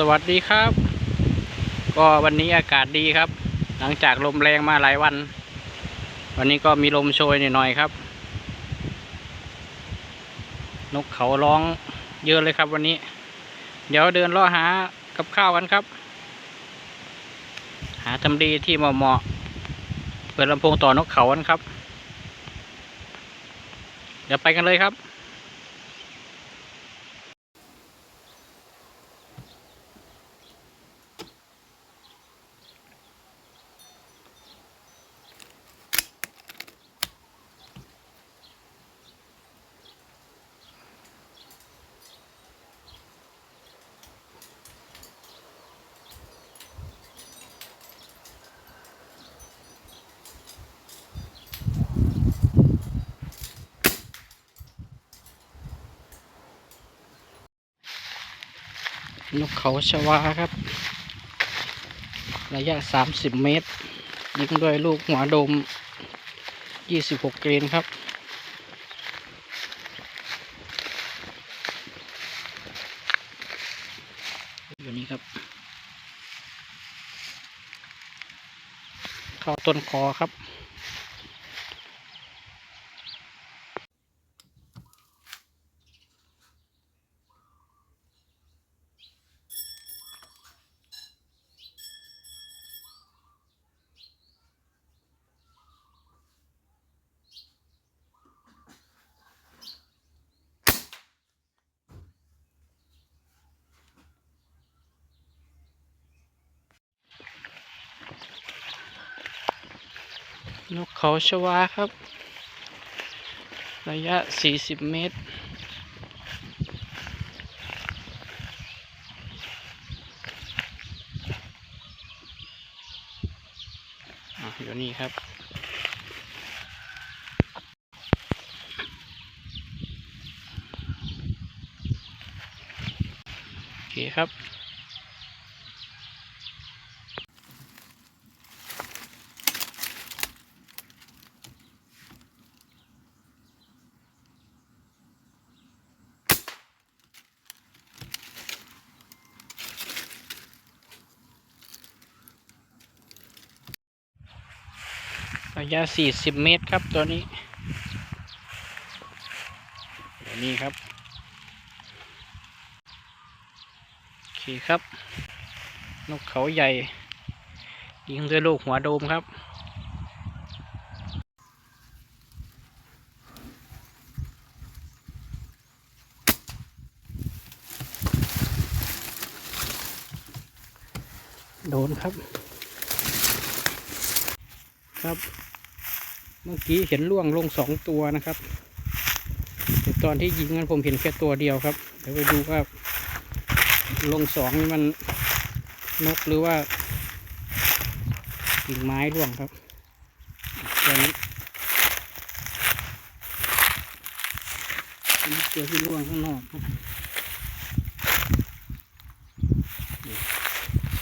สวัสดีครับ ก็วันนี้อากาศดีครับ หลังจากลมแรงมาหลายวัน วันนี้ก็มีลมโชยหน่อยๆครับ นกเขาร้องเยอะเลยครับวันนี้ เดี๋ยวเดินล่อหากับข้าวกันครับ หาทำดีที่เหมาะๆเปิดลำโพงต่อนกเขากันครับ เดี๋ยวไปกันเลยครับ นกเขาชวาครับ ระยะ 30 เมตร ยิงด้วยลูกหัวโดม 26 เกรนครับ อยู่นี่ครับ เข้าต้นคอครับ นกเขาชวาครับ ระยะ 40 เมตร อยู่นี่ครับโอเคครับ ระยะ40เมตรครับตัวนี้ตัวนี้ครับ โอเคครับ นกเขาใหญ่ ยิงด้วยลูกหัวโดมครับโดนครับ ครับ เมื่อกี้เห็นล่วงลงสองตัวนะครับแต่ตอนที่ยิงนั้นผมเห็นแค่ตัวเดียวครับ เดี๋ยวไปดูว่าลงสองนี่มันนกหรือว่ากิ่งไม้ร่วงครับตัวนี้อันนี้ตัวที่ร่วงข้างนอกครับ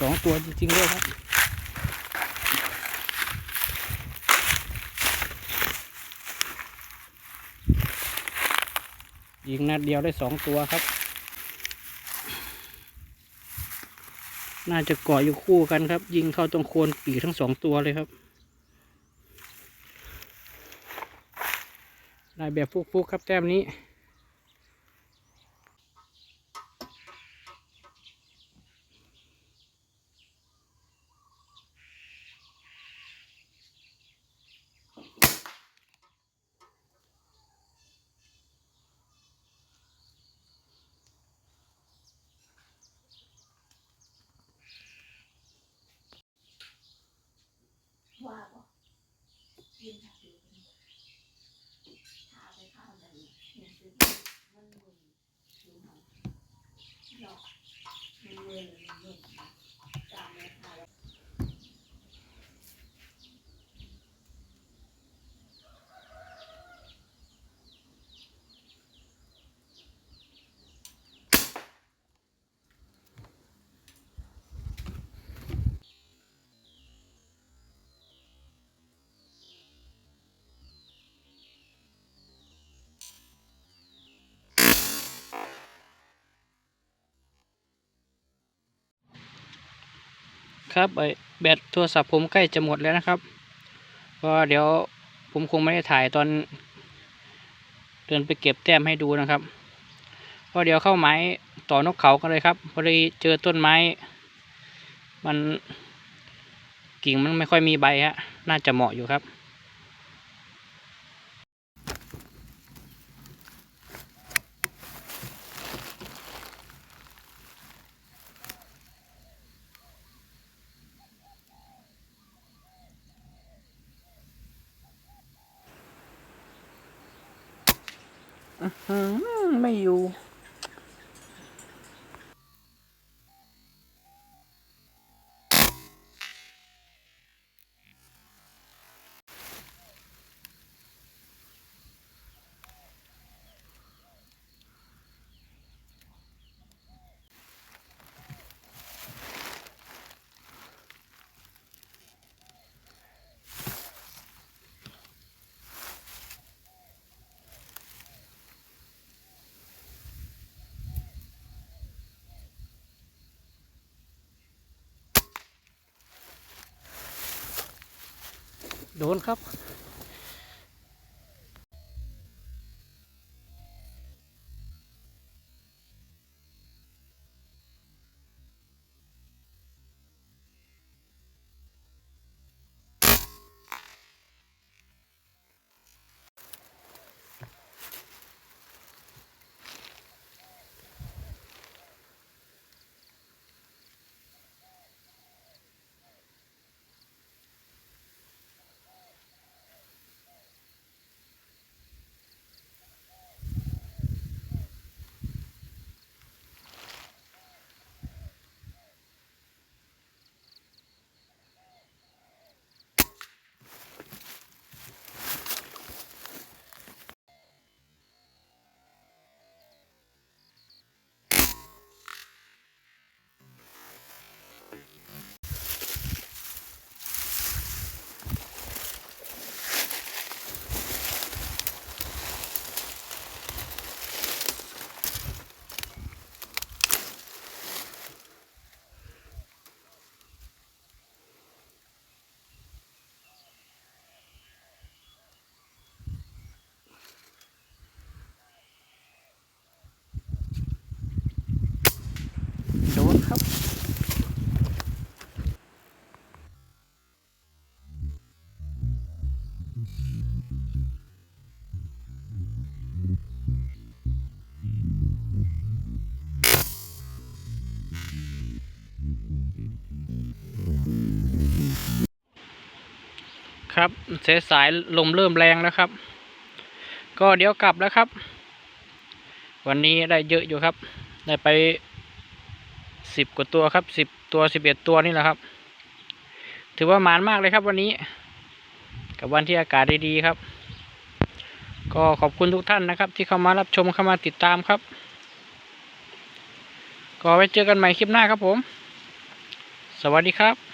สองตัวจริงๆด้วยครับ ยิงนัดเดียวได้สองตัวครับ น่าจะเกาะอยู่คู่กันครับ ยิงเข้าตรงโคนปีกทั้งสองตัวเลยครับ ได้แบบฟุกๆครับแต้มนี้ ครับไอแบตโทรศัพท์ผมใกล้จะหมดแล้วนะครับก็เดี๋ยวผมคงไม่ได้ถ่ายตอน เดินไปเก็บแต้มให้ดูนะครับก็เดี๋ยวเข้าไม้ต่อนกเขากันเลยครับพอดีเจอต้นไม้ มันกิ่งมันไม่ค่อยมีใบฮะน่าจะเหมาะอยู่ครับ ไม่อยู่ โดนครับ ครับเสสายลมเริ่มแรงแล้วครับ ก็เดี๋ยวกลับแล้วครับ วันนี้ได้เยอะอยู่ครับ ได้ไปสิบกว่าตัวครับสิบตัวสิบเอ็ดตัวนี่แหละครับ ถือว่าหมานมากเลยครับวันนี้ กับวันที่อากาศดีๆครับ ก็ขอบคุณทุกท่านนะครับ ที่เข้ามารับชมเข้ามาติดตามครับ ก็ไว้เจอกันใหม่คลิปหน้าครับผม สวัสดีครับ